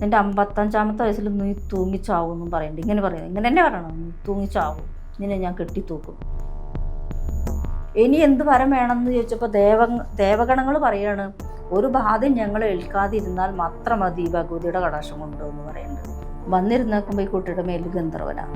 നിന്റെ അമ്പത്തഞ്ചാമത്തെ വയസ്സിൽ നീ തൂങ്ങിച്ചാവും എന്നും പറയണ്ട. ഇങ്ങനെ പറയുന്നത് ഇങ്ങനെ തന്നെ പറയണം. നീ തൂങ്ങിച്ചാവും. നിന്നെ ഞാൻ കെട്ടി തൂക്കും ഇനി എന്ത് വരം വേണമെന്ന് ചോദിച്ചപ്പോൾ ദേവ ദേവഗണങ്ങൾ പറയാണ് ഒരു ബാധ്യം ഞങ്ങൾ ഏൽക്കാതിരുന്നാൽ മാത്രം മതി ഭഗവതിയുടെ കടാശം കൊണ്ടുവന്ന് പറയുന്നുണ്ട് വന്നിരുന്നേക്കുമ്പോൾ ഈ കുട്ടിയുടെ മേലിൽ ഗന്ധർവനാണ്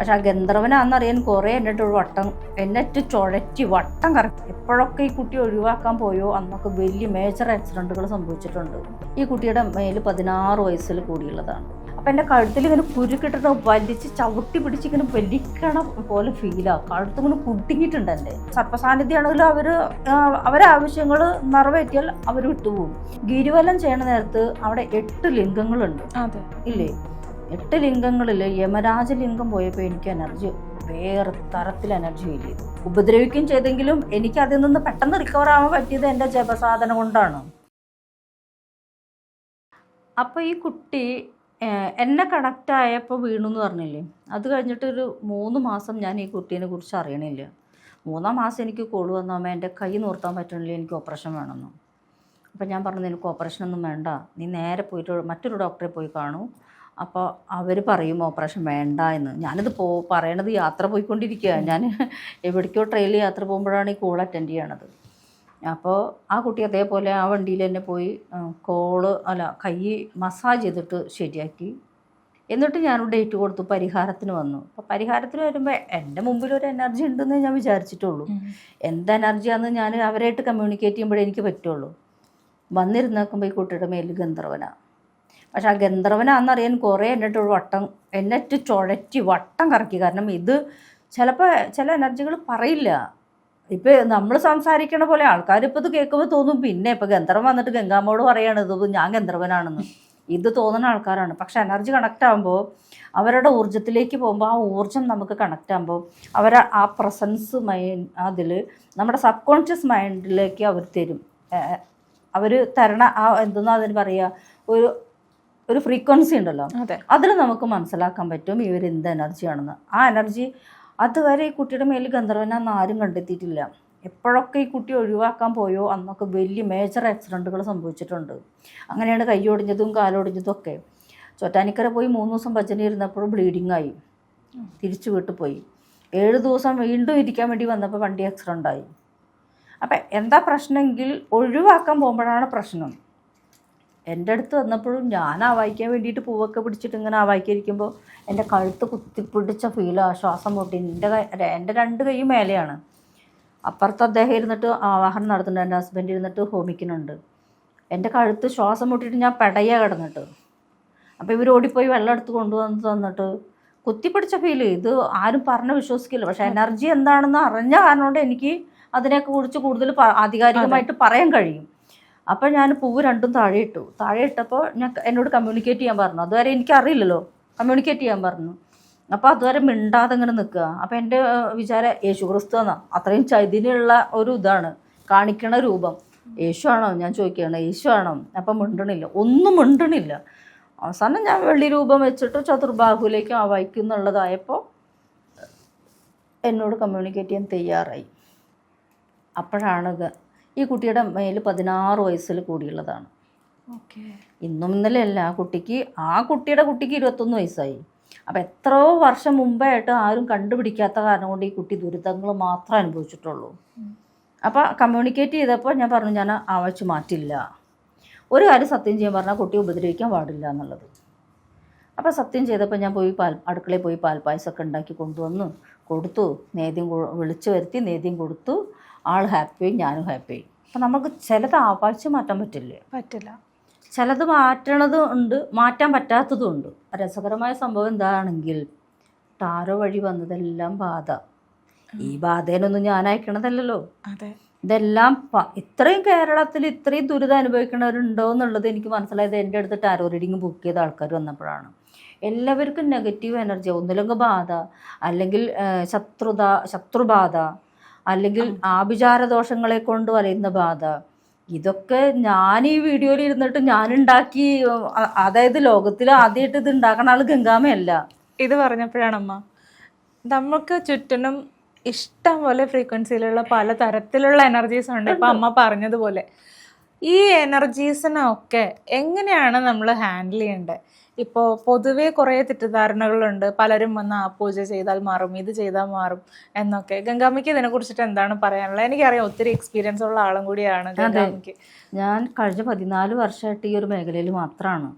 പക്ഷെ ആ ഗന്ധർവനാന്നറിയാൻ കുറേ എന്നിട്ട് ഒരു വട്ടം എന്നിട്ട് ചുഴറ്റി വട്ടം കറക്കി. എപ്പോഴൊക്കെ ഈ കുട്ടി ഒഴിവാക്കാൻ പോയോ? അന്നൊക്കെ വലിയ മേജർ ആക്സിഡന്റുകൾ സംഭവിച്ചിട്ടുണ്ട്. ഈ കുട്ടിയുടെ മേൽ പതിനാറ് വയസ്സിൽ കൂടിയുള്ളതാണ്. അപ്പം എന്റെ കഴുത്തിൽ ഇങ്ങനെ കുരുക്കിട്ടിട്ട് വലിച്ച് ചവിട്ടി പിടിച്ച് ഇങ്ങനെ വലിക്കണ പോലെ ഫീലാണ് കഴുത്തിങ്ങനെ കുടുങ്ങിയിട്ടുണ്ട് എന്റെ. സർപ്പസാന്നിധ്യമാണെങ്കിലും അവർ അവരെ ആവശ്യങ്ങൾ നിറവേറ്റിയാൽ അവർ വിട്ടുപോകും. ഗിരിവലം ചെയ്യണ നേരത്ത് അവിടെ എട്ട് ലിംഗങ്ങളുണ്ട്. അതെ. ഇല്ലേ? എട്ട് ലിംഗങ്ങളിൽ യമരാജ ലിംഗം പോയപ്പോൾ എനിക്ക് എനർജി വേറെ തരത്തിൽ എനർജി ഫീൽ ചെയ്തു ഉപദ്രവിക്കുകയും ചെയ്തെങ്കിലും എനിക്ക് അതിൽ നിന്ന് പെട്ടെന്ന് റിക്കവർ ആവാൻ പറ്റിയത് എന്റെ ജപസാധന കൊണ്ടാണ്. അപ്പോൾ ഈ കുട്ടി എന്നെ കണക്റ്റ് ആയപ്പോൾ വീണു എന്ന് പറഞ്ഞില്ലേ? അത് കഴിഞ്ഞിട്ടൊരു മൂന്ന് മാസം ഞാൻ ഈ കുട്ടീനെ കുറിച്ച് അറിയണില്ല. മൂന്നാം മാസം എനിക്ക് കോൾ വന്നു അമ്മ എന്റെ കൈ നിർത്താൻ പറ്റണില്ല എനിക്ക് ഓപ്പറേഷൻ വേണമെന്ന്. അപ്പം ഞാൻ പറഞ്ഞു നിനക്ക് ഓപ്പറേഷൻ ഒന്നും വേണ്ട. നീ നേരെ പോയിട്ട് മറ്റൊരു ഡോക്ടറെ പോയി കാണൂ. അപ്പോൾ അവർ പറയും ഓപ്പറേഷൻ വേണ്ട എന്ന്. ഞാനിത് പോ പറയണത് യാത്ര പോയിക്കൊണ്ടിരിക്കുക ഞാൻ എവിടേക്കോ ട്രെയിനിൽ യാത്ര പോകുമ്പോഴാണ് ഈ കോൾ അറ്റൻഡ് ചെയ്യണത്. അപ്പോൾ ആ കുട്ടി അതേപോലെ ആ വണ്ടിയിൽ തന്നെ പോയി കോൾ അല്ല കൈ മസാജ് ചെയ്തിട്ട് ശരിയാക്കി. എന്നിട്ട് ഞാൻ ഡേറ്റ് കൊടുത്തു പരിഹാരത്തിന് വന്നു. അപ്പോൾ പരിഹാരത്തിന് വരുമ്പോൾ എന്റെ മുമ്പിൽ ഒരു എനർജി ഉണ്ടെന്ന് ഞാൻ വിചാരിച്ചിട്ടുള്ളൂ. എന്ത് എനർജിയാണെന്ന് ഞാൻ അവരായിട്ട് കമ്മ്യൂണിക്കേറ്റ് ചെയ്യുമ്പോഴേ എനിക്ക് പറ്റുള്ളൂ. വന്നിരുന്നേക്കുമ്പോൾ ഈ കുട്ടിയുടെ മേലിൽ ഗന്ധർവനാണ് പക്ഷെ ആ ഗന്ധർവനാണെന്നറിയാൻ കുറേ എന്നിട്ട് വട്ടം എന്നിട്ട് ചുഴറ്റി വട്ടം കറക്കി. കാരണം ഇത് ചിലപ്പോൾ ചില എനർജികൾ പറയില്ല. ഇപ്പോൾ നമ്മൾ സംസാരിക്കണ പോലെ ആൾക്കാർ ഇപ്പോൾ ഇത് കേൾക്കുമ്പോൾ തോന്നും പിന്നെ ഇപ്പോൾ ഗന്ധർവൻ വന്നിട്ട് ഗംഗാമ്മോട് പറയാണ് ഇത് ഞാൻ ഗന്ധർവനാണെന്ന്. ഇത് തോന്നുന്ന ആൾക്കാരാണ്. പക്ഷെ എനർജി കണക്റ്റ് ആകുമ്പോൾ അവരുടെ ഊർജത്തിലേക്ക് പോകുമ്പോൾ ആ ഊർജം നമുക്ക് കണക്റ്റ് ആകുമ്പോൾ അവർ ആ പ്രസൻസ് മൈൻഡ് അതിൽ നമ്മുടെ സബ് കോൺഷ്യസ് മൈൻഡിലേക്ക് അവർ തരും. അവർ തരണ ആ എന്തെന്നാ അതിന് പറയുക ഒരു ഒരു ഫ്രീക്വൻസി ഉണ്ടല്ലോ. അതെ. അതിൽ നമുക്ക് മനസ്സിലാക്കാൻ പറ്റും ഇവർ എന്ത് എനർജിയാണെന്ന് ആ എനർജി അതുവരെ ഈ കുട്ടിയുടെ മേലിൽ ഗന്ധർവനാന്ന് ആരും കണ്ടെത്തിയിട്ടില്ല. എപ്പോഴൊക്കെ ഈ കുട്ടി ഒഴിവാക്കാൻ പോയോ അന്നൊക്കെ വലിയ മേജർ ആക്സിഡന്റുകൾ സംഭവിച്ചിട്ടുണ്ട്. അങ്ങനെയാണ് കൈ ഒടിഞ്ഞതും കാലൊടിഞ്ഞതും ഒക്കെ. ചോറ്റാനിക്കര പോയി മൂന്ന് ദിവസം ഭജന ഇരുന്നപ്പോൾ ബ്ലീഡിങ് ആയി. തിരിച്ചു വീട്ടിൽ പോയി. ഏഴ് ദിവസം വീണ്ടും ഇരിക്കാൻ വേണ്ടി വന്നപ്പോൾ വണ്ടി ആക്സിഡന്റ് ആയി. അപ്പം എന്താ പ്രശ്നമെങ്കിൽ ഒഴിവാക്കാൻ പോകുമ്പോഴാണ് പ്രശ്നം. എന്റെ അടുത്ത് വന്നപ്പോഴും ഞാൻ ആ വായിക്കാൻ വേണ്ടിയിട്ട് പൂവൊക്കെ പിടിച്ചിട്ട് ഇങ്ങനെ ആ വായിക്കാതിരിക്കുമ്പോൾ എന്റെ കഴുത്ത് കുത്തിപ്പിടിച്ച ഫീലാണ് ശ്വാസം മുട്ടി. എന്റെ കൈ എന്റെ രണ്ട് കൈയും മേലെയാണ്. അപ്പുറത്ത് അദ്ദേഹം ഇരുന്നിട്ട് ആവാഹനം നടത്തുന്നുണ്ട്. എന്റെ ഹസ്ബൻഡ് ഇരുന്നിട്ട് ഹോമിക്കുന്നുണ്ട്. എന്റെ കഴുത്ത് ശ്വാസം മുട്ടിയിട്ട് ഞാൻ പെടയ കിടന്നിട്ട്. അപ്പോൾ ഇവർ ഓടിപ്പോയി വെള്ളം എടുത്ത് കൊണ്ടുവന്ന് തന്നിട്ട് കുത്തിപ്പിടിച്ച ഫീൽ ഇത് ആരും പറഞ്ഞ് വിശ്വസിക്കില്ല. പക്ഷേ എനർജി എന്താണെന്ന് അറിഞ്ഞ കാരണം കൊണ്ട് എനിക്ക് അതിനെയൊക്കെ കുറിച്ച് കൂടുതൽ ആധികാരികമായിട്ട് പറയാൻ കഴിയും. അപ്പോൾ ഞാൻ പൂവ് രണ്ടും താഴെ ഇട്ടു. താഴെ ഇട്ടപ്പോൾ ഞാൻ എന്നോട് കമ്മ്യൂണിക്കേറ്റ് ചെയ്യാൻ പറഞ്ഞു. അതുവരെ എനിക്കറിയില്ലല്ലോ. കമ്മ്യൂണിക്കേറ്റ് ചെയ്യാൻ പറഞ്ഞു. അപ്പോൾ അതുവരെ മിണ്ടാതെ ഇങ്ങനെ നിൽക്കുക. അപ്പോൾ എന്റെ വിചാരം യേശു ക്രിസ്തു എന്നാ. അത്രയും ചൈതന്യമുള്ള ഒരു ഇതാണ്. കാണിക്കണ രൂപം. യേശു ആണോ? ഞാൻ ചോദിക്കുകയാണ്. യേശു ആണോ? അപ്പം മിണ്ടണില്ല. ഒന്നും മിണ്ടണില്ല. അവസാനം ഞാൻ വെള്ളി രൂപം വെച്ചിട്ട് ചതുർബാഹുലേക്ക് ആ എന്നുള്ളതായപ്പോൾ എന്നോട് കമ്മ്യൂണിക്കേറ്റ് ചെയ്യാൻ തയ്യാറായി. അപ്പോഴാണ് ഇത് ഈ കുട്ടിയുടെ മേൽ പതിനാറ് വയസ്സിൽ കൂടിയുള്ളതാണ്. ഇന്നും ഇന്നലെ അല്ല ആ കുട്ടിക്ക് ആ കുട്ടിയുടെ കുട്ടിക്ക് ഇരുപത്തൊന്ന് വയസ്സായി. അപ്പോൾ എത്രയോ വർഷം മുമ്പായിട്ട് ആരും കണ്ടുപിടിക്കാത്ത കാരണം കൊണ്ട് ഈ കുട്ടി ദുരിതങ്ങൾ മാത്രം അനുഭവിച്ചിട്ടുള്ളൂ. അപ്പോൾ കമ്മ്യൂണിക്കേറ്റ് ചെയ്തപ്പോൾ ഞാൻ പറഞ്ഞു ഞാൻ ആവശ്യം മാറ്റില്ല. ഒരു കാര്യം സത്യം ചെയ്യാൻ പറഞ്ഞാൽ കുട്ടിയെ ഉപദ്രവിക്കാൻ പാടില്ല എന്നുള്ളത്. അപ്പോൾ സത്യം ചെയ്തപ്പോൾ ഞാൻ പോയി പാൽ അടുക്കളയിൽ പോയി പാൽപ്പായസമൊക്കെ ഉണ്ടാക്കി കൊണ്ടുവന്നു കൊടുത്തു. നേദ്യം വിളിച്ചു വരുത്തി നേദ്യം കൊടുത്തു. ആൾ ഹാപ്പിയായി ഞാനും ഹാപ്പി. അപ്പം നമുക്ക് ചിലത് ആവാഴ്ച മാറ്റാൻ പറ്റില്ല? പറ്റില്ല. ചിലത് മാറ്റണതും ഉണ്ട് മാറ്റാൻ പറ്റാത്തതും ഉണ്ട്. രസകരമായ സംഭവം എന്താണെങ്കിൽ ടാരോ വഴി വന്നതെല്ലാം ബാധ. ഈ ബാധേനൊന്നും ഞാൻ അയക്കണതല്ലല്ലോ. അതെ. ഇതെല്ലാം ഇത്രയും കേരളത്തിൽ ഇത്രയും ദുരിതം അനുഭവിക്കുന്നവരുണ്ടോ എന്നുള്ളത് എനിക്ക് മനസ്സിലായത് എന്റെ അടുത്ത് ടാരോ റീഡിങ് ബുക്ക് ചെയ്ത ആൾക്കാർ വന്നപ്പോഴാണ്. എല്ലാവർക്കും നെഗറ്റീവ് എനർജി ഒന്നില്ലെങ്കിൽ ബാധ അല്ലെങ്കിൽ ശത്രുത ശത്രുബാധ അല്ലെങ്കിൽ ആഭിചാര ദോഷങ്ങളെ കൊണ്ട് വലയുന്ന ബാധ. ഇതൊക്കെ ഞാൻ ഈ വീഡിയോയിൽ ഇരുന്നിട്ട് ഞാനുണ്ടാക്കി ഉണ്ടാക്കി അതായത് ലോകത്തിൽ ആദ്യമായിട്ട് ഇത് ഉണ്ടാക്കണ ആൾ ഗംഗാമയല്ല. ഇത് പറഞ്ഞപ്പോഴാണമ്മ നമുക്ക് ചുറ്റിനും ഇഷ്ടം പോലെ ഫ്രീക്വൻസിയിലുള്ള പല തരത്തിലുള്ള എനർജീസ് ഉണ്ട്. ഇപ്പൊ അമ്മ പറഞ്ഞതുപോലെ. ഈ എനർജീസിനൊക്കെ എങ്ങനെയാണ് നമ്മൾ ഹാൻഡിൽ ചെയ്യേണ്ടത് ഇപ്പോൾ പൊതുവേ കുറേ തെറ്റിദ്ധാരണകളുണ്ട്. പലരും വന്ന് ആ പൂജ ചെയ്താൽ മാറും ഇത് ചെയ്താൽ മാറും എന്നൊക്കെ. ഗംഗാമ്മയ്ക്ക് ഇതിനെ കുറിച്ചിട്ട് എന്താണ് പറയാനുള്ളത്? എനിക്കറിയാം ഒത്തിരി എക്സ്പീരിയൻസ് ഉള്ള ആളും കൂടിയാണ് ഗംഗാമ്മയ്ക്ക്. ഞാൻ കഴിഞ്ഞ പതിനാല് വർഷമായിട്ട് ഈ ഒരു മേഖലയിൽ മാത്രമാണ്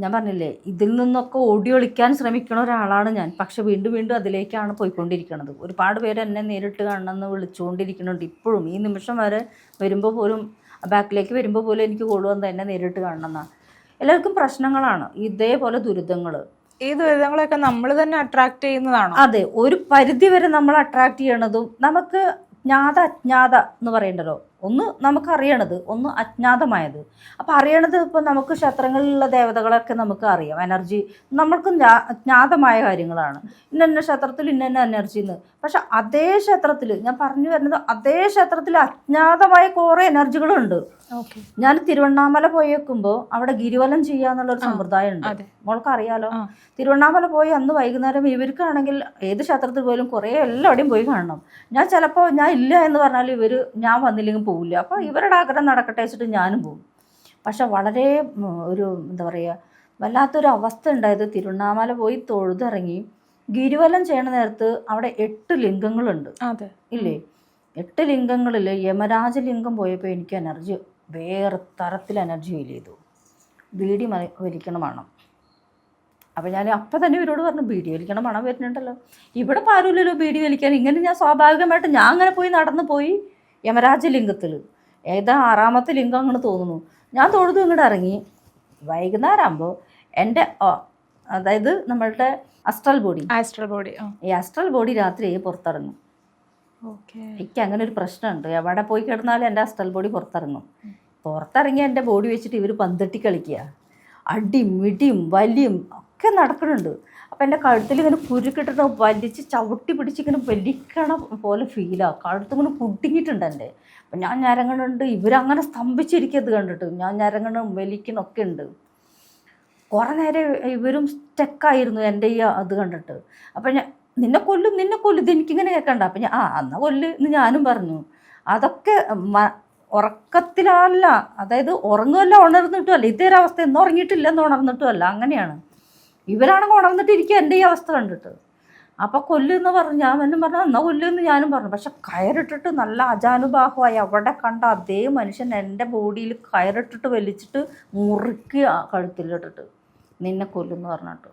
ഞാൻ പറഞ്ഞില്ലേ ഇതിൽ നിന്നൊക്കെ ഓടി ഒളിക്കാൻ ശ്രമിക്കുന്ന ഒരാളാണ് ഞാൻ. പക്ഷെ വീണ്ടും വീണ്ടും അതിലേക്കാണ് പോയിക്കൊണ്ടിരിക്കുന്നത് ഒരുപാട് പേര് എന്നെ നേരിട്ട് കാണണമെന്ന് വിളിച്ചുകൊണ്ടിരിക്കുന്നുണ്ട് ഇപ്പോഴും. ഈ നിമിഷം വരെ വരുമ്പോൾ പോലും ബാക്കിലേക്ക് വരുമ്പോൾ പോലും എനിക്ക് കൂടുതൽ തന്നെ നേരിട്ട് കാണണമെന്നാണ് എല്ലാവർക്കും പ്രശ്നങ്ങളാണ്. ഇതേപോലെ ദുരിതങ്ങൾ ഈ ദുരിതങ്ങളൊക്കെ നമ്മൾ തന്നെ അട്രാക്ട് ചെയ്യുന്നതാണ്? അതെ ഒരു പരിധി വരെ നമ്മൾ അട്രാക്ട് ചെയ്യണതും നമുക്ക് ജ്ഞാത അജ്ഞാത എന്ന് പറയണ്ടല്ലോ. ഒന്ന് നമുക്കറിയണത് ഒന്ന് അജ്ഞാതമായത്. അപ്പോൾ അറിയണത് ഇപ്പം നമുക്ക് ക്ഷേത്രങ്ങളിലുള്ള ദേവതകളൊക്കെ നമുക്ക് അറിയാം. എനർജി നമ്മൾക്ക് ജ്ഞാ- അജ്ഞാതമായ കാര്യങ്ങളാണ്. ഇന്ന ഇന്ന ക്ഷേത്രത്തിൽ ഇന്ന ഇന്ന എനർജി എന്ന് പക്ഷെ അതേ ക്ഷേത്രത്തിൽ ഞാൻ പറഞ്ഞു വരുന്നത് അതേ ക്ഷേത്രത്തിൽ അജ്ഞാതമായ കുറേ എനർജികളുണ്ട്. ഓക്കെ. ഞാൻ തിരുവണ്ണാമല പോയി വെക്കുമ്പോൾ അവിടെ ഗിരിവലം ചെയ്യാന്നുള്ളൊരു സമ്പ്രദായം ഉണ്ട്. മോൾക്ക് അറിയാലോ. തിരുവണ്ണാമല പോയി അന്ന് വൈകുന്നേരം ഇവർക്കാണെങ്കിൽ ഏത് ക്ഷേത്രത്തിൽ പോലും കുറേ എല്ലാവിടെയും പോയി കാണണം. ഞാൻ ചിലപ്പോൾ ഞാൻ ഇല്ല എന്ന് പറഞ്ഞാൽ ഇവർ ഞാൻ വന്നില്ലെങ്കിൽ പോവില്ല. അപ്പോൾ ഇവരുടെ ആഗ്രഹം നടക്കട്ടെ വെച്ചിട്ട് ഞാനും പോകും പക്ഷെ വളരെ ഒരു എന്താ പറയുക വല്ലാത്തൊരു അവസ്ഥ ഉണ്ടായത് തിരുവണ്ണാമല പോയി തൊഴുതിറങ്ങി ഗിരിവലം ചെയ്യണ നേരത്ത് അവിടെ എട്ട് ലിംഗങ്ങളുണ്ട്. അതെ. ഇല്ലേ? എട്ട് ലിംഗങ്ങളിൽ യമരാജ ലിംഗം പോയപ്പോൾ എനിക്ക് എനർജി വേറെ തരത്തിൽ എനർജി ഫീൽ ചെയ്തു. ബീഡി വലിക്കണം വേണം അപ്പോൾ ഞാൻ അപ്പം തന്നെ ഇവരോട് പറഞ്ഞു ബീഡി വലിക്കണം മണം വരുന്നുണ്ടല്ലോ. ഇവിടെ പാരൂലല്ലോ ബീഡി വലിക്കാൻ. ഇങ്ങനെ ഞാൻ സ്വാഭാവികമായിട്ട് ഞാൻ അങ്ങനെ പോയി നടന്നു പോയി യമരാജ ലിംഗത്തിൽ ഏതാ ആറാമത്തെ ലിംഗം അങ്ങനെ തോന്നുന്നു. ഞാൻ തൊഴുതു ഇങ്ങോട്ട് ഇറങ്ങി. വൈകുന്നേരം ആകുമ്പോൾ എന്റെ അതായത് നമ്മളുടെ അസ്ട്രൽ ബോഡി ആസ്ട്രൽ ബോഡി ഈ അസ്ട്രൽ ബോഡി രാത്രി പുറത്തിറങ്ങും. എനിക്ക് അങ്ങനെ ഒരു പ്രശ്നമുണ്ട്. എവിടെ പോയി കിടന്നാലും എന്റെ അസ്ട്രൽ ബോഡി പുറത്തിറങ്ങും. പുറത്തിറങ്ങി എന്റെ ബോഡി വെച്ചിട്ട് ഇവർ പന്തട്ടി കളിക്കുക അടിയും മിടിയും വലിയും ഒക്കെ നടക്കുന്നുണ്ട് അപ്പം എന്റെ കഴുത്തിൽ ഇങ്ങനെ കുരുക്കിട്ടിട്ട് വലിച്ച് ചവിട്ടി പിടിച്ച് ഇങ്ങനെ വലിക്കണ പോലെ ഫീലാണ് കഴുത്ത് ഇങ്ങനെ കുടുങ്ങിയിട്ടുണ്ട് എന്റെ അപ്പം ഞാൻ ഞരങ്ങണുണ്ട്. ഇവരങ്ങനെ സ്തംഭിച്ചിരിക്കുന്നത് കണ്ടിട്ട്. ഞാൻ ഞരങ്ങണം വലിക്കണമൊക്കെ ഉണ്ട്. കുറേ നേരം ഇവരും സ്റ്റക്കായിരുന്നു എന്റെ ഈ അത് കണ്ടിട്ട്. അപ്പം ഞാൻ നിന്നെ കൊല്ലും നിന്നെ കൊല്ലും. ഇതെനിക്കിങ്ങനെ കേൾക്കണ്ട. അപ്പം ഞാൻ ആ എന്നാ കൊല്ല്. എന്ന് ഞാനും പറഞ്ഞു. അതൊക്കെ ഉറക്കത്തിലല്ല. അതായത് ഉറങ്ങുമല്ല ഉണർന്നിട്ടുമല്ല ഇതേ ഒരവസ്ഥ ഒരു ഉറങ്ങിയിട്ടില്ല എന്ന് ഉണർന്നിട്ടുമല്ല അങ്ങനെയാണ്. ഇവരാണെങ്കിൽ ഉണർന്നിട്ടിരിക്കുക. എന്റെ ഈ അവസ്ഥ കണ്ടിട്ട്. അപ്പോൾ കൊല്ലുമെന്ന് പറഞ്ഞു ഞാൻ എന്നും പറഞ്ഞു എന്നാ കൊല്ലുമെന്ന് ഞാനും പറഞ്ഞു. പക്ഷെ കയറിട്ടിട്ട് നല്ല അജാനുബാഹുവായി അവിടെ കണ്ട അതേ മനുഷ്യൻ എന്റെ ബോഡിയിൽ കയറിട്ടിട്ട് വലിച്ചിട്ട് മുറുക്കി കഴുത്തിലിട്ടിട്ട് നിന്നെ കൊല്ലുമെന്ന് പറഞ്ഞിട്ട്.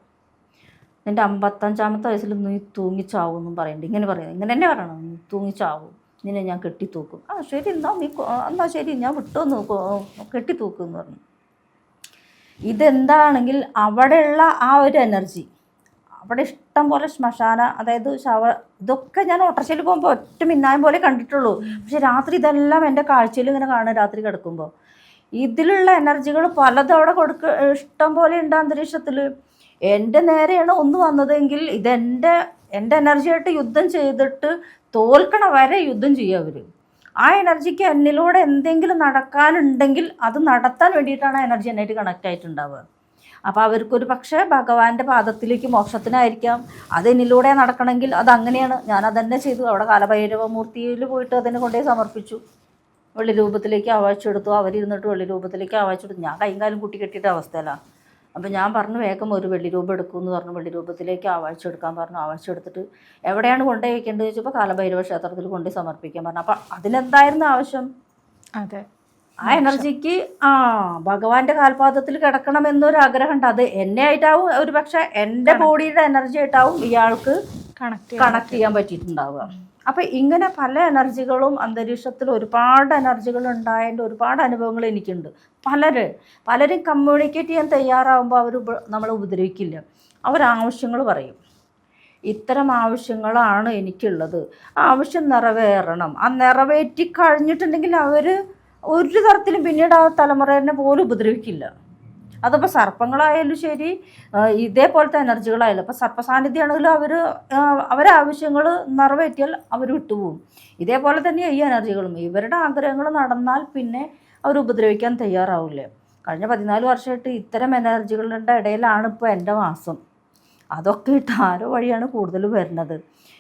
നിന്റെ അമ്പത്തഞ്ചാമത്തെ വയസ്സിൽ നീ തൂങ്ങിച്ചാവും എന്നും പറയുന്നുണ്ട്. ഇങ്ങനെ പറയുന്നത് ഇങ്ങനെ തന്നെ പറയണം. നീ തൂങ്ങിച്ചാവും നിന്നെ ഞാൻ കെട്ടിത്തൂക്കും. ആ ശരി എന്നാ നീ എന്നാൽ എന്നാ ശരി ഞാൻ വിട്ടു കെട്ടിത്തൂക്കും എന്ന് പറഞ്ഞു. ഇതെന്താണെങ്കിൽ അവിടെയുള്ള ആ ഒരു എനർജി അവിടെ ഇഷ്ടം പോലെ ശ്മശാന അതായത് ശവ ഇതൊക്കെ ഞാൻ ഓട്ടർച്ചയിൽ പോകുമ്പോൾ ഒറ്റ മിന്നായം പോലെ കണ്ടിട്ടുള്ളൂ. പക്ഷെ രാത്രി ഇതെല്ലാം എന്റെ കാഴ്ചയിൽ ഇങ്ങനെ കാണും രാത്രി കിടക്കുമ്പോൾ ഇതിലുള്ള എനർജികൾ പലതും അവിടെ കൊടുക്ക ഇഷ്ടം പോലെ ഉണ്ട് അന്തരീക്ഷത്തിൽ എന്റെ നേരെയാണ് ഒന്ന് വന്നതെങ്കിൽ ഇതെന്റെ എന്റെ എനർജിയായിട്ട് യുദ്ധം ചെയ്തിട്ട് തോൽക്കണ വരെ യുദ്ധം ചെയ്യുക അവർ ആ എനർജിക്ക് എന്നിലൂടെ എന്തെങ്കിലും നടക്കാനുണ്ടെങ്കിൽ അത് നടത്താൻ വേണ്ടിയിട്ടാണ് ആ എനർജി എന്നായിട്ട് കണക്റ്റ് ആയിട്ടുണ്ടാവുക. അപ്പോൾ അവർക്കൊരു പക്ഷേ ഭഗവാന്റെ പാദത്തിലേക്ക് മോക്ഷത്തിനായിരിക്കാം. അത് എന്നിലൂടെ നടക്കണമെങ്കിൽ അത് അങ്ങനെയാണ്. ഞാൻ അതന്നെ ചെയ്തു. അവിടെ കാലഭൈരവ മൂർത്തിയിൽ പോയിട്ട് അതിനെ കൊണ്ടേ സമർപ്പിച്ചു. വെള്ളി രൂപത്തിലേക്ക് ആവാച്ചെടുത്തു അവരിരുന്നിട്ട് വെള്ളി രൂപത്തിലേക്ക് ആവാച്ചെടുത്തു ഞാൻ കൈയും കാലും കുട്ടി കെട്ടിയിട്ട് അവസ്ഥയിലാണ് അപ്പം ഞാൻ പറഞ്ഞു വേഗം ഒരു വെള്ളി രൂപം എടുക്കുമെന്ന് പറഞ്ഞു. വെള്ളി രൂപത്തിലേക്ക് ആവാഴ്ച എടുക്കാൻ പറഞ്ഞു. ആവാഴ്ച എടുത്തിട്ട് എവിടെയാണ് കൊണ്ടുപോയി വെക്കേണ്ടത് ചോദിച്ചപ്പോൾ കാലഭൈരവ ക്ഷേത്രത്തിൽ കൊണ്ടുപോയി സമർപ്പിക്കാൻ പറഞ്ഞു. അപ്പം അതിനെന്തായിരുന്നു ആവശ്യം? അതെ. ആ എനർജിക്ക് ആ ഭഗവാന്റെ കാൽപാദത്തിൽ കിടക്കണം എന്നൊരു ആഗ്രഹമുണ്ട് അത് എന്നെ ആയിട്ടാവും ഒരു പക്ഷെ എന്റെ ബോഡിയുടെ എനർജി ആയിട്ടാവും ഇയാൾക്ക് കണക്ട് കണക്ട് ചെയ്യാൻ പറ്റിയിട്ടുണ്ടാവുക. അപ്പൊ ഇങ്ങനെ പല എനർജികളും അന്തരീക്ഷത്തിൽ ഒരുപാട് എനർജികൾ ഉണ്ടായതിന്റെ ഒരുപാട് അനുഭവങ്ങൾ എനിക്കുണ്ട്. പലര് പലരും കമ്മ്യൂണിക്കേറ്റ് ചെയ്യാൻ തയ്യാറാവുമ്പോൾ അവർ നമ്മളെ ഉപദ്രവിക്കില്ല. അവർ ആവശ്യങ്ങൾ പറയും. ഇത്തരം ആവശ്യങ്ങളാണ് എനിക്കുള്ളത്. ആവശ്യം നിറവേറണം. ആ നിറവേറ്റി കഴിഞ്ഞിട്ടുണ്ടെങ്കിൽ അവർ ഒരു തരത്തിലും പിന്നീട് ആ തലമുറേനെ പോലും ഉപദ്രവിക്കില്ല. അതിപ്പോൾ സർപ്പങ്ങളായാലും ശരി ഇതേപോലത്തെ എനർജികളായാലും അപ്പോൾ സർപ്പസാന്നിധ്യമാണെങ്കിലും അവർ അവരെ ആവശ്യങ്ങൾ നിറവേറ്റിയാൽ അവർ വിട്ടുപോകും. ഇതേപോലെ തന്നെ ഈ എനർജികളും. ഇവരുടെ ആഗ്രഹങ്ങൾ നടന്നാൽ പിന്നെ അവർ ഉപദ്രവിക്കാൻ തയ്യാറാവില്ല. കഴിഞ്ഞ പതിനാല് വർഷമായിട്ട് ഇത്തരം എനർജികളുടെ ഇടയിലാണ് ഇപ്പോൾ എന്റെ മാസം. അതൊക്കെ ടാരോ വഴിയാണ് കൂടുതൽ വരുന്നത്.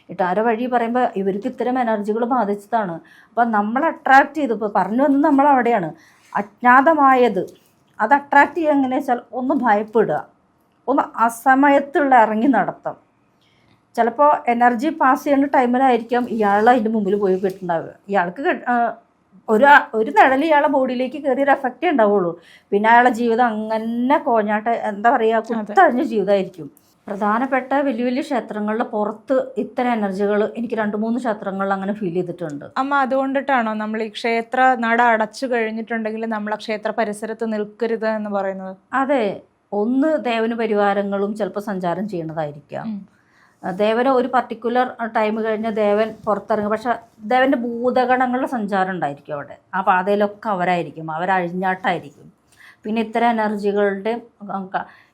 ഈ വഴി പറയുമ്പോൾ ഇവർക്ക് ഇത്തരം എനർജികൾ ബാധിച്ചതാണ്. അപ്പം നമ്മൾ അട്രാക്റ്റ് ചെയ്തു ഇപ്പോൾ പറഞ്ഞു വന്നത് നമ്മൾ അവിടെയാണ്. അജ്ഞാതമായത്. അത് അട്രാക്റ്റ് ചെയ്യുക എങ്ങനെയാ വെച്ചാൽ ഒന്ന് ഭയപ്പെടുക. ഒന്ന് അസമയത്തുള്ള ഇറങ്ങി നടത്തം. ചിലപ്പോൾ എനർജി പാസ് ചെയ്യുന്ന ടൈമിലായിരിക്കും ഇയാൾ അതിന്റെ മുമ്പിൽ പോയി പെട്ടുണ്ടാവുക. ഇയാൾക്ക് ഒരു ഒരു നിഴൽ ഇയാളെ ബോഡിയിലേക്ക് കയറി ഒരു എഫക്റ്റേ ഉണ്ടാവുള്ളൂ. പിന്നെ അയാളുടെ ജീവിതം അങ്ങനെ കോഞ്ഞാട്ട് എന്താ പറയുക കുത്തഴിഞ്ഞ ജീവിതമായിരിക്കും. പ്രധാനപ്പെട്ട വലിയ വലിയ ക്ഷേത്രങ്ങളുടെ പുറത്ത് ഇത്തരം എനർജികൾ എനിക്ക് രണ്ട് മൂന്ന് ക്ഷേത്രങ്ങളിൽ അങ്ങനെ ഫീൽ ചെയ്തിട്ടുണ്ട്. അമ്മ അതുകൊണ്ടിട്ടാണോ നമ്മൾ ഈ ക്ഷേത്ര നട അടച്ചു കഴിഞ്ഞിട്ടുണ്ടെങ്കിൽ നമ്മൾ ആ ക്ഷേത്ര പരിസരത്ത് നിൽക്കരുത് എന്ന് പറയുന്നത്? അതെ. ഒന്ന് ദേവന് പരിവാരങ്ങളും ചിലപ്പോൾ സഞ്ചാരം ചെയ്യണതായിരിക്കാം. ഉം. ദേവന് ഒരു പർട്ടിക്കുലർ ടൈം കഴിഞ്ഞ് ദേവൻ പുറത്തിറങ്ങും. പക്ഷെ ദേവന്റെ ഭൂതഗണങ്ങളുടെ സഞ്ചാരം ഉണ്ടായിരിക്കും അവിടെ. ആ പാതയിലൊക്കെ അവരായിരിക്കും. അവരഴിഞ്ഞാട്ടായിരിക്കും. പിന്നെ ഇത്തരം എനർജികളുടെ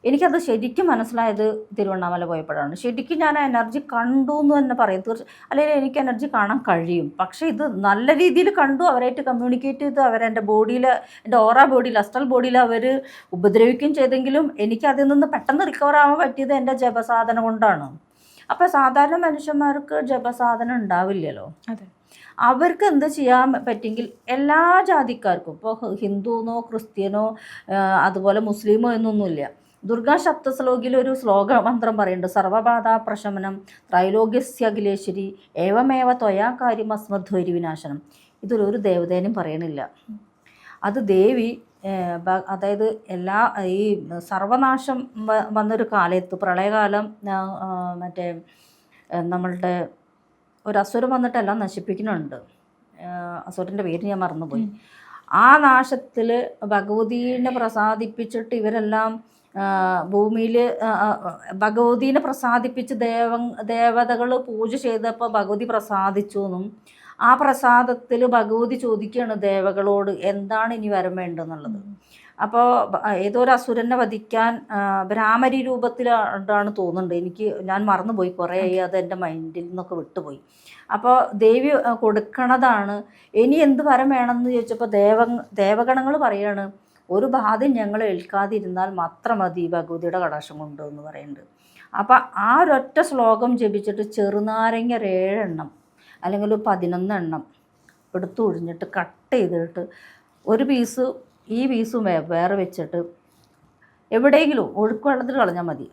എനിക്കത് ശരിക്കും മനസ്സിലായത് തിരുവണ്ണാമല പോയപ്പോഴാണ്. ശരിക്കും ഞാൻ ആ എനർജി കണ്ടു എന്ന് തന്നെ പറയും. തീർച്ച അല്ലെങ്കിൽ എനിക്ക് എനർജി കാണാൻ കഴിയും. പക്ഷേ ഇത് നല്ല രീതിയിൽ കണ്ടു. അവരായിട്ട് കമ്മ്യൂണിക്കേറ്റ് ചെയ്ത്. അവരെന്റെ ബോഡിയിൽ എന്റെ ഓറ ബോഡിയിൽ അസ്ട്രൽ ബോഡിയിൽ അവർ ഉപദ്രവിക്കുകയും ചെയ്തെങ്കിലും എനിക്ക് അതിൽ നിന്ന് പെട്ടെന്ന് റിക്കവർ ആവാൻ പറ്റിയത് എന്റെ ജപസാധനം കൊണ്ടാണ്. അപ്പോൾ സാധാരണ മനുഷ്യന്മാർക്ക് ജപസാധനം ഉണ്ടാവില്ലല്ലോ. അതെ. അവർക്ക് എന്താ ചെയ്യാൻ പറ്റിയെങ്കിൽ എല്ലാ ജാതിക്കാർക്കും ഇപ്പോൾ ഹിന്ദുവെന്നോ ക്രിസ്ത്യനോ അതുപോലെ മുസ്ലിമോ എന്നൊന്നുമില്ല. ദുർഗാ ശബ്ദ ഒരു ശ്ലോക മന്ത്രം പറയുന്നുണ്ട് സർവബാധ പ്രശമനം ത്രൈലോക്യസ്യഖിലേശ്വരി ഏവമേവ ത്വയാ കാര്യമസ്മധ്വരി വിനാശനം. ഇതിലൊരു ദേവതേനും പറയണില്ല അത് ദേവി അതായത് എല്ലാ ഈ സർവനാശം വന്നൊരു കാലത്ത് പ്രളയകാലം മറ്റേ നമ്മളുടെ ഒരു അസുരം വന്നിട്ടെല്ലാം നശിപ്പിക്കുന്നുണ്ട്. അസുരന്റെ പേര് ഞാൻ മറന്നുപോയി. ആ നാശത്തിൽ ഭഗവതീനെ പ്രസാദിപ്പിച്ചിട്ട് ഇവരെല്ലാം ഭൂമിയിൽ ഭഗവതീനെ പ്രസാദിപ്പിച്ച് ദേവ ദേവതകൾ പൂജ ചെയ്തപ്പോൾ ഭഗവതി പ്രസാദിച്ചു എന്നും ആ പ്രസാദത്തിൽ ഭഗവതി ചോദിക്കുകയാണ് ദേവകളോട് എന്താണ് ഇനി വരം വേണ്ടതെന്നുള്ളത് അപ്പോൾ ഏതോ ഒരു അസുരനെ വധിക്കാൻ ബ്രാഹ്മരി രൂപത്തിലാണ് തോന്നുന്നുണ്ട്. എനിക്ക് ഞാൻ മറന്നുപോയി കുറേ അത് എന്റെ മൈൻഡിൽ നിന്നൊക്കെ വിട്ടുപോയി. അപ്പോൾ ദേവി കൊടുക്കണതാണ്. ഇനി എന്ത് വരം വേണമെന്ന് ചോദിച്ചപ്പോൾ ദേവ ദേവഗണങ്ങൾ പറയാണ് ഒരു ബാധ്യം ഞങ്ങൾ ഏൽക്കാതിരുന്നാൽ മാത്രം മതി ഭഗവതിയുടെ കടാശം കൊണ്ട് എന്ന് പറയുന്നുണ്ട്. അപ്പോൾ ആ ഒരൊറ്റ ശ്ലോകം ജപിച്ചിട്ട് ചെറുനാരങ്ങ ഏഴെണ്ണം അല്ലെങ്കിൽ പതിനൊന്നെണ്ണം എടുത്തു ഒഴിഞ്ഞിട്ട് കട്ട് ചെയ്തിട്ട് ഒരു പീസ് ഈ പീസും വേറെ വെച്ചിട്ട് എവിടെയെങ്കിലും ഒഴുക്ക് വെള്ളത്തിൽ കളഞ്ഞാൽ മതി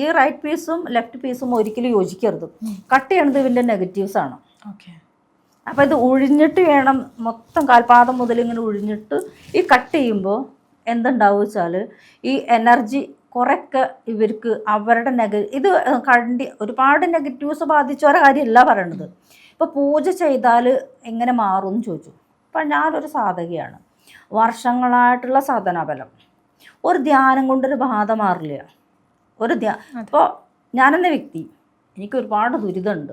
ഈ റൈറ്റ് പീസും ലെഫ്റ്റ് പീസും ഒരിക്കലും യോജിക്കരുത്. കട്ട് ചെയ്യണത് ഇതിന്റെ നെഗറ്റീവ്സ് ആണ്. ഓക്കെ. അപ്പോൾ ഇത് ഒഴിഞ്ഞിട്ട് വേണം മൊത്തം കാൽപാദം മുതൽ ഇങ്ങനെ ഒഴിഞ്ഞിട്ട് ഈ കട്ട് ചെയ്യുമ്പോൾ എന്തുണ്ടാവും വെച്ചാൽ ഈ എനർജി കുറേയൊക്കെ ഇവർക്ക് അവരുടെ നെഗ ഇത് കണ്ടി ഒരുപാട് നെഗറ്റീവ്സ് ബാധിച്ചവരെ കാര്യമല്ല പറയണത്. ഇപ്പോൾ പൂജ ചെയ്താൽ എങ്ങനെ മാറും എന്ന് ചോദിച്ചു. അപ്പം ഞാനൊരു സാധകയാണ്. വർഷങ്ങളായിട്ടുള്ള സാധനാബലം. ഒരു ധ്യാനം കൊണ്ടൊരു ബാധ മാറില്ല. ഒരു ധ്യാ ഇപ്പോൾ ഞാനെന്ന വ്യക്തി എനിക്ക് ഒരുപാട് ദുരിതമുണ്ട്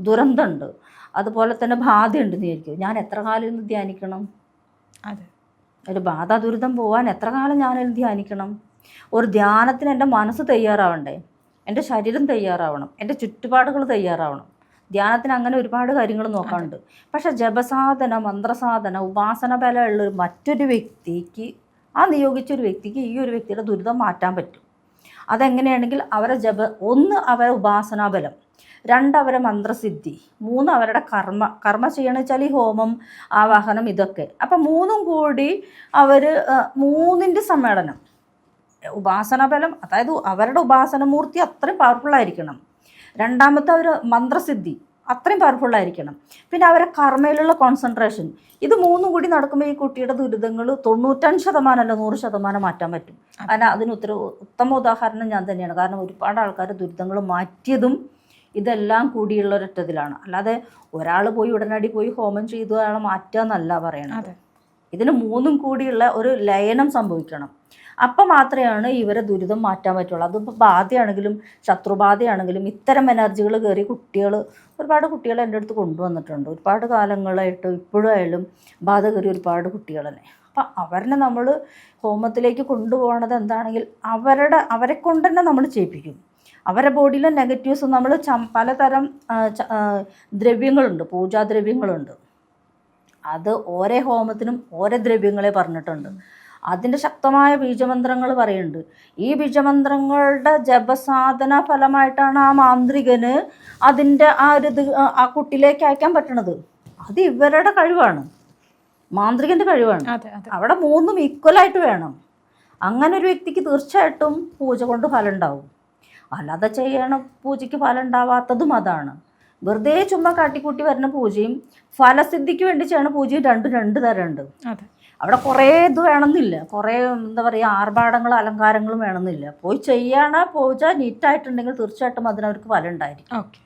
ദുരന്തമുണ്ട്. അതുപോലെ തന്നെ ബാധയുണ്ട് എന്ന് വിചാരിക്കും. ഞാൻ എത്ര കാലം ഇന്ന് ധ്യാനിക്കണം? അതെ. ഒരു ബാധ ദുരിതം പോകാൻ എത്ര കാലം ഞാനത് ധ്യാനിക്കണം? ഒരു ധ്യാനത്തിന് എന്റെ മനസ്സ് തയ്യാറാവണ്ടേ? എന്റെ ശരീരം തയ്യാറാവണം. എന്റെ ചുറ്റുപാടുകൾ തയ്യാറാവണം. ധ്യാനത്തിന് അങ്ങനെ ഒരുപാട് കാര്യങ്ങൾ നോക്കാനുണ്ട് പക്ഷെ ജപസാധന മന്ത്രസാധന ഉപാസന ബലമുള്ള മറ്റൊരു വ്യക്തിക്ക് ആ നിയോഗിച്ച ഒരു വ്യക്തിക്ക് ഈ ഒരു വ്യക്തിയുടെ ദുരിതം മാറ്റാൻ പറ്റും. അതെങ്ങനെയാണെങ്കിൽ അവരെ ജപ ഒന്ന് അവരെ ഉപാസനാബലം രണ്ട് അവരെ മന്ത്രസിദ്ധി മൂന്ന് അവരുടെ കർമ്മ കർമ്മ ചെയ്യണമെന്ന് വെച്ചാൽ ഈ ഹോമം ആവാഹനം ഇതൊക്കെ. അപ്പം മൂന്നും കൂടി അവർ മൂന്നിന്റെ സമ്മേളനം. ഉപാസനാബലം അതായത് അവരുടെ ഉപാസനമൂർത്തി അത്രയും പവർഫുൾ ആയിരിക്കണം. രണ്ടാമത്തെ അവർ മന്ത്രസിദ്ധി. അത്രയും പവർഫുൾ ആയിരിക്കണം. പിന്നെ അവരെ കർമ്മയിലുള്ള കോൺസെൻട്രേഷൻ ഇത് മൂന്നും കൂടി നടക്കുമ്പോൾ ഈ കുട്ടിയുടെ ദുരിതങ്ങൾ തൊണ്ണൂറ്റഞ്ച് ശതമാനം അല്ല നൂറ് ശതമാനം മാറ്റാൻ പറ്റും. കാരണം അതിന് ഉത്തര ഉത്തമ ഉദാഹരണം ഞാൻ തന്നെയാണ്. കാരണം ഒരുപാട് ആൾക്കാർ ദുരിതങ്ങൾ മാറ്റിയതും ഇതെല്ലാം കൂടിയുള്ള ഒരൊറ്റതിലാണ്. അല്ലാതെ ഒരാൾ പോയി ഉടനടി പോയി ഹോമം ചെയ്തു അയാളെ മാറ്റുക എന്നല്ല പറയണത് ഇതിന് മൂന്നും കൂടിയുള്ള ഒരു ലയനം സംഭവിക്കണം. അപ്പം മാത്രമാണ് ഇവരെ ദുരിതം മാറ്റാൻ പറ്റുള്ളൂ. അതിപ്പോൾ ബാധയാണെങ്കിലും ശത്രുബാധയാണെങ്കിലും ഇത്തരം എനർജികൾ കയറി കുട്ടികൾ ഒരുപാട് കുട്ടികൾ എന്റെ അടുത്ത് കൊണ്ടുവന്നിട്ടുണ്ട്. ഒരുപാട് കാലങ്ങളായിട്ട് ഇപ്പോഴായാലും ബാധ കയറി ഒരുപാട് കുട്ടികൾ തന്നെ. അപ്പം അവരെ നമ്മൾ ഹോമത്തിലേക്ക് കൊണ്ടുപോകണത് എന്താണെങ്കിൽ അവരുടെ അവരെ കൊണ്ട് തന്നെ നമ്മൾ ചെയ്യിപ്പിക്കും. അവരുടെ ബോഡിയിലെ നെഗറ്റീവ്സ് നമ്മൾ ച പലതരം ദ്രവ്യങ്ങളുണ്ട് പൂജാദ്രവ്യങ്ങളുണ്ട്. അത് ഓരോ ഹോമത്തിനും ഓരോ ദ്രവ്യങ്ങളെ പറഞ്ഞിട്ടുണ്ട്. അതിന്റെ ശക്തമായ ബീജമന്ത്രങ്ങൾ പറയുന്നുണ്ട്. ഈ ബീജമന്ത്രങ്ങളുടെ ജപസാധന ഫലമായിട്ടാണ് ആ മാന്ത്രികന് അതിന്റെ ആ ഒരു ഇത് ആ കുട്ടിയിലേക്ക് അയക്കാൻ പറ്റണത്. അത് ഇവരുടെ കഴിവാണ്. മാന്ത്രികന്റെ കഴിവാണ്. അവിടെ മൂന്നും ഈക്വലായിട്ട് വേണം. അങ്ങനെ ഒരു വ്യക്തിക്ക് തീർച്ചയായിട്ടും പൂജ കൊണ്ട് ഫലം ഉണ്ടാവും. അല്ലാതെ ചെയ്യണ പൂജയ്ക്ക് ഫലം ഉണ്ടാവാത്തതും അതാണ്. വെറുതെ ചുമ്മാ കാട്ടിക്കൂട്ടി വരുന്ന പൂജയും ഫലസിദ്ധിക്ക് വേണ്ടി ചെയ്യണ പൂജയും രണ്ടും രണ്ട് തരമുണ്ട്. അതെ. അവിടെ കുറേ ഇത് വേണമെന്നില്ല. കുറേ എന്താ പറയുക ആർഭാടങ്ങളും അലങ്കാരങ്ങളും വേണമെന്നില്ല. പോയി ചെയ്യണ പോയിച്ചാൽ നീറ്റായിട്ടുണ്ടെങ്കിൽ തീർച്ചയായിട്ടും അതിനവർക്ക് ഫലം ഉണ്ടായിരിക്കും. ഓക്കെ.